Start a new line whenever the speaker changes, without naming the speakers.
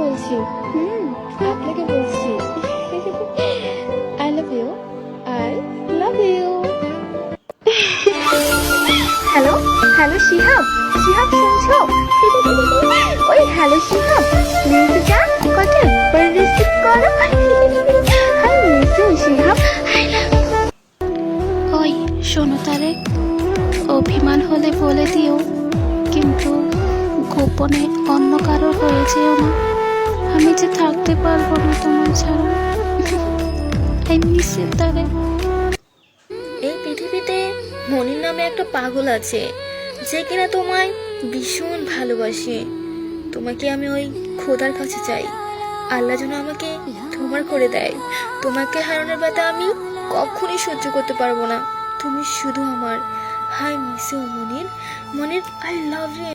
বলছি। হুম আপনাকে বলছি। I love you I love you hello hello Shihab Shihab শুনছো? ওই হ্যালো শিহাব যা কত পর রিসিভ করো। আই মিস ইউ শিহাব
ওই শোনো তারে। অভিমান হলে বলে দিও কিন্তু গোপনে অন্য কারোর হয়ে যেও না। আমি যে থাকতে পারব না তোমার ছাড়া। আই মিস ইউ তারে।
এই পৃথিবীতে মনির নামে একটা পাগল আছে, যে কিনা তোমায় ভীষণ ভালোবাসে। তোমাকে আমি ওই খোদার কাছে চাই। আল্লাহ যেন আমাকে তোমার করে দেয়। তোমাকে হারানোর ব্যথা আমি কখনই সহ্য করতে পারব না। তুমি শুধু আমার। Hi miss you Monir. Monir I love you